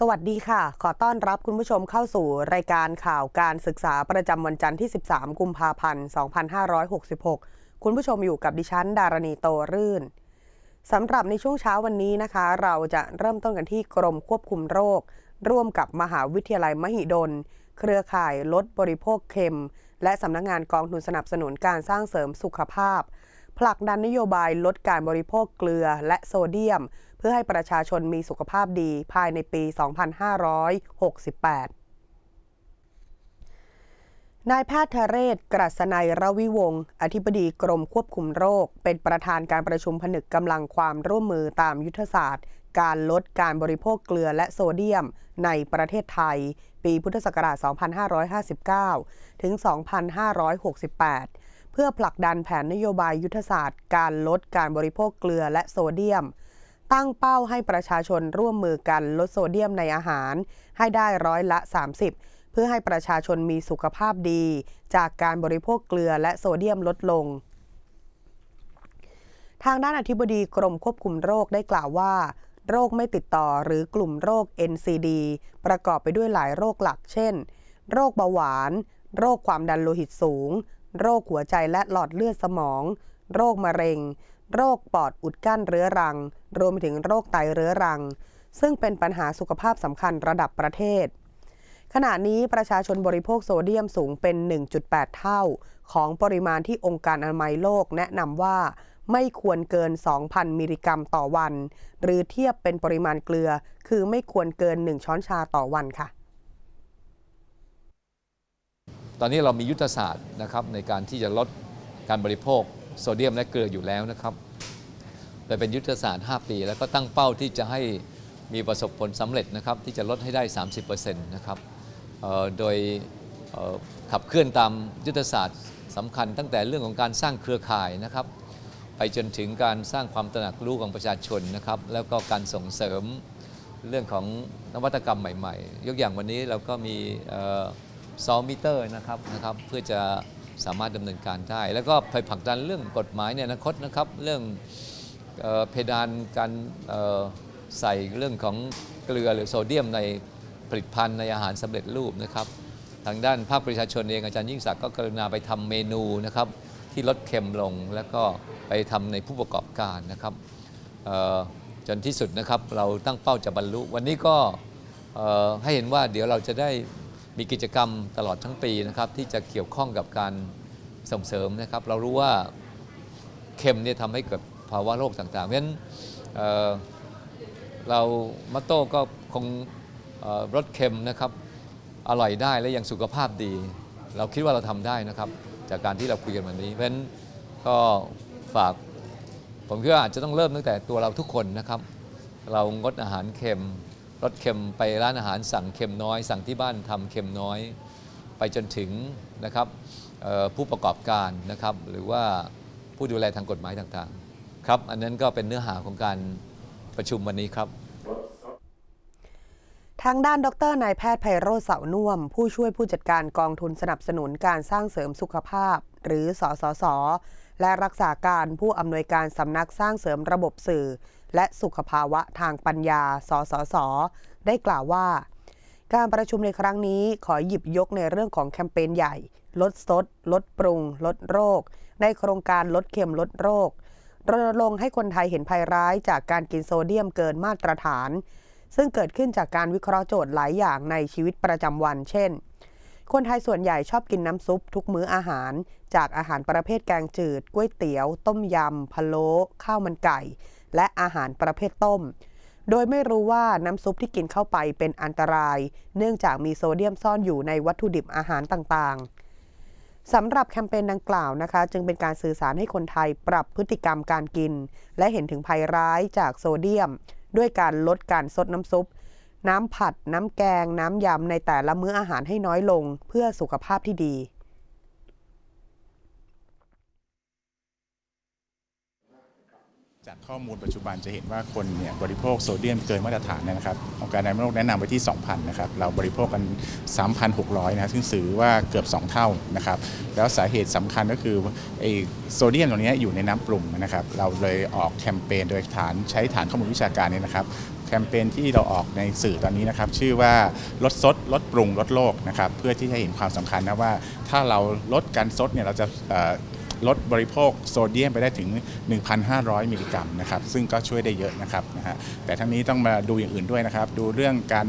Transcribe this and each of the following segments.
สวัสดีค่ะ ขอต้อนรับคุณผู้ชมเข้าสู่รายการข่าวการศึกษาประจำวันจันทร์ที่ 13 กุมภาพันธ์ 2566 คุณผู้ชมอยู่กับดิฉัน ดารณีโตรื่นสำหรับในช่วงเช้าวันนี้นะคะ เราจะเริ่มต้นกันที่กรมควบคุมโรค ร่วมกับมหาวิทยาลัยมหิดล เครือข่ายลดบริโภคเค็ม และสำนักงงานกองทุนสนับสนุนการสร้างเสริมสุขภาพ ผลักดันนโยบายลดการบริโภคเกลือและโซเดียม พื่อให้ประชาชนมีสุขภาพดีภายในปี 2568นายแพทย์ทเรศ กรัศนัยระวิวงศ์อธิบดีกรมควบคุมโรค เป็นประธานการประชุมผนึกกำลังความร่วมมือตามยุทธศาสตร์ การลดการบริโภคเกลือและโซเดียม ในประเทศไทย ปีพุทธศักราช 2559 ถึง 2568 เพื่อผลักดันแผนนโยบายยุทธศาสตร์ การลดการบริโภคเกลือและโซเดียม ตั้งเป้าให้ประชาชนร่วมมือกันลดโซเดียมในอาหาร ให้ได้ร้อยละ 30 เพื่อให้ประชาชนมีสุขภาพดี จากการบริโภคเกลือและโซเดียมลดลง ทางด้านอธิบดีกรมควบคุมโรคได้กล่าวว่าโรคไม่ติดต่อหรือกลุ่มโรค NCD ประกอบไปด้วยหลายโรคหลัก เช่น โรคเบาหวาน โรคความดันโลหิตสูง โรคหัวใจและหลอดเลือดสมอง โรคมะเร็ง โรคปอดอุดกั้นเรื้อรัง รวมไปถึงโรคไตเรื้อรัง ซึ่งเป็นปัญหาสุขภาพสำคัญระดับประเทศ ขณะนี้ประชาชนบริโภคโซเดียมสูงเป็น 1.8 เท่า ของปริมาณที่องค์การอนามัยโลกแนะนำว่าไม่ควรเกิน 2,000 มิลลิกรัมต่อวัน หรือเทียบเป็นปริมาณเกลือ คือไม่ควรเกิน 1 ช้อนชาต่อวันค่ะ ตอนนี้เรามียุทธศาสตร์นะครับในการที่จะลดการบริโภค โซเดียมและเกลืออยู่แล้วนะครับโดยเป็นยุทธศาสตร์ 5 ปี แล้วก็ตั้งเป้าที่จะให้มีประสบผลสำเร็จนะครับที่จะลดให้ได้ 30%นะครับโดยขับเคลื่อนตามยุทธศาสตร์สำคัญตั้งแต่เรื่องของการสร้างเครือข่ายนะครับไปจนถึงการสร้างความตระหนักรู้ของประชาชนนะครับแล้วก็การส่งเสริมเรื่องของนวัตกรรมใหม่ ๆ ยกอย่างวันนี้เราก็มีซอลมิเตอร์นะครับนะครับเพื่อจะ สามารถดำเนินการได้ แล้วก็ไปผลักดันเรื่องกฎหมายในอนาคตนะครับ เรื่องเออเพดานการใส่เรื่องของเกลือหรือโซเดียมในผลิตภัณฑ์ในอาหารสำเร็จรูปนะครับ ทางด้านภาคประชาชนเองอาจารย์ยิ่งศักดิ์ก็กรุณาไปทำเมนูนะครับ ที่ลดเค็มลงแล้วก็ไปทำในผู้ประกอบการนะครับจนที่สุดนะครับเราตั้งเป้าจะบรรลุ วันนี้ก็ให้เห็นว่าเดี๋ยวเราจะได้ มีกิจกรรมตลอดทั้งปีนะครับที่จะเกี่ยวข้องกับการส่งเสริมนะครับ เรารู้ว่าเค็มเนี่ยทำให้เกิดภาวะโรคต่างๆ เพราะฉะนั้นเเรามัตโต้ก็คงเอ่อลดเค็มนะครับอร่อยได้และยังสุขภาพดี เราคิดว่าเราทำได้นะครับ จากการที่เราคุยกันวันนี้ เพราะฉะนั้นก็ฝากผมคิดว่าอาจจะต้องเริ่มตั้งแต่ตัวเราทุกคนนะครับ เรางดอาหารเค็ม ลดเค็มไปร้านอาหารสั่งเค็มน้อย สั่งที่บ้านทำเค็มน้อย ไปจนถึงนะครับผู้ประกอบการนะครับหรือว่าผู้ดูแลทางกฎหมายต่างๆ ครับ อันนั้นก็เป็นเนื้อหาของการประชุมวันนี้ครับทางด้านดรนายแพทย์ไพโรจน์เสาน่วม ผู้ช่วยผู้จัดการกองทุนสนับสนุนการสร้างเสริมสุขภาพ หรือสสส และรักษาการผู้อำนวยการสำนักสร้างเสริมระบบสื่อ และสุขภาวะทางปัญญา สสส ได้กล่าวว่า การประชุมในครั้งนี้ขอหยิบยกในเรื่องของแคมเปญใหญ่ ลดซดลดปรุง ลดโรค ในโครงการลดเค็มลดโรครณรงค์ให้คนไทยเห็นภัยร้ายจากการกินโซเดียมเกินมาตรฐาน ซึ่งเกิดขึ้นจากการวิเคราะห์โจทย์หลายอย่างในชีวิตประจำวัน เช่น คนไทยส่วนใหญ่ชอบกินน้ำซุปทุกมื้ออาหาร จากอาหารประเภทแกงจืดก๋วยเตี๋ยว ต้มยำพะโล้ข้าวมันไก่ และอาหารประเภทต้ม โดยไม่รู้ว่าน้ำซุปที่กินเข้าไปเป็นอันตราย เนื่องจากมีโซเดียมซ่อนอยู่ในวัตถุดิบอาหารต่างๆสำหรับแคมเปญดังกล่าวนะคะ จึงเป็นการสื่อสารให้คนไทยปรับพฤติกรรมการกิน และเห็นถึงภัยร้ายจากโซเดียม ด้วยการลดการซดน้ำซุป น้ำผัด น้ำแกง น้ำยำในแต่ละมื้ออาหารให้น้อยลงเพื่อสุขภาพที่ดี จากข้อมูลปัจจุบันจะเห็นว่าคนเนี่ยบริโภคโซเดียมเกินมาตรฐานนะครับองค์การอนามัยโลกแนะนำไปที่ 2,000 นะครับ เราบริโภคกัน 3,600 นะซึ่งสื่อว่าเกือบ 2 เท่านะครับ แล้วสาเหตุสำคัญก็คือไอโซเดียมตรงนี้อยู่ในน้ำปรุงนะครับ เราเลยออกแคมเปญโดยฐานใช้ฐานข้อมูลวิชาการเนี่ยนะครับ คมเปญที่เราออกในสื่อตอนนี้นะครับ ชื่อว่าลดซดลดปรุงลดโลกนะครับ เพื่อที่จะเห็นความสำคัญนะว่า ถ้าเราลดการซดเนี่ยเราจะลดบริโภคโซเดียมไปได้ถึง 1,500 มิลลิกรัมนะครับ ซึ่งก็ช่วยได้เยอะนะครับนะฮะแต่ทั้งนี้ต้องมาดูอย่างอื่นด้วยนะครับ ดูเรื่องการ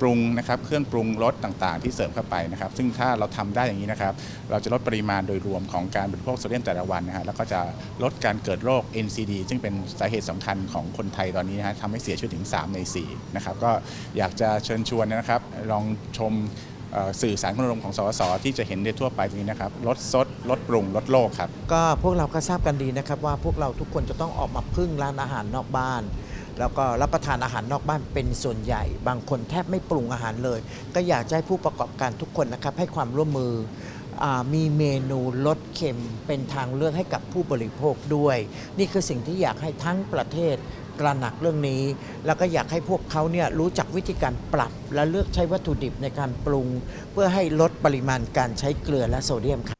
ปรุงนะครับเครื่องปรุงรสต่างๆ ที่เสริมเข้าไปนะครับ ซึ่งถ้าเราทำได้อย่างนี้นะครับ เราจะลดปริมาณโดยรวมของการบริโภคโซเดียมแต่ละวันนะฮะแล้วก็จะลดการเกิดโรค NCD ซึ่งเป็นสาเหตุสำคัญของคนไทยตอนนี้นะฮะทำให้เสียชีวิตถึง 3 ใน 4 นะครับ ก็อยากจะเชิญชวนนะครับ ลองชมสื่อสารคุณรมของสสที่จะเห็นได้ทั่วไปตรงนี้นะครับลดซดลดปรุงลดโลกครับ ก็พวกเราก็ทราบกันดีนะครับว่าพวกเราทุกคนจะต้องออกมาพึ่งร้านอาหารนอกบ้าน แล้วก็รับประทานอาหารนอกบ้านเป็นส่วนใหญ่ บางคนแทบไม่ปรุงอาหารเลย ก็อยากจะให้ผู้ประกอบการทุกคนนะครับให้ความร่วมมืออมีเมนูลดเค็มเป็นทางเลือกให้กับผู้บริโภคด้วย นี่คือสิ่งที่อยากให้ทั้งประเทศตระหนักเรื่องนี้ แล้วก็อยากให้พวกเขาเนี่ยรู้จักวิธีการปรับ และเลือกใช้วัตถุดิบในการปรุง เพื่อให้ลดปริมาณการใช้เกลือและโซเดียมครับ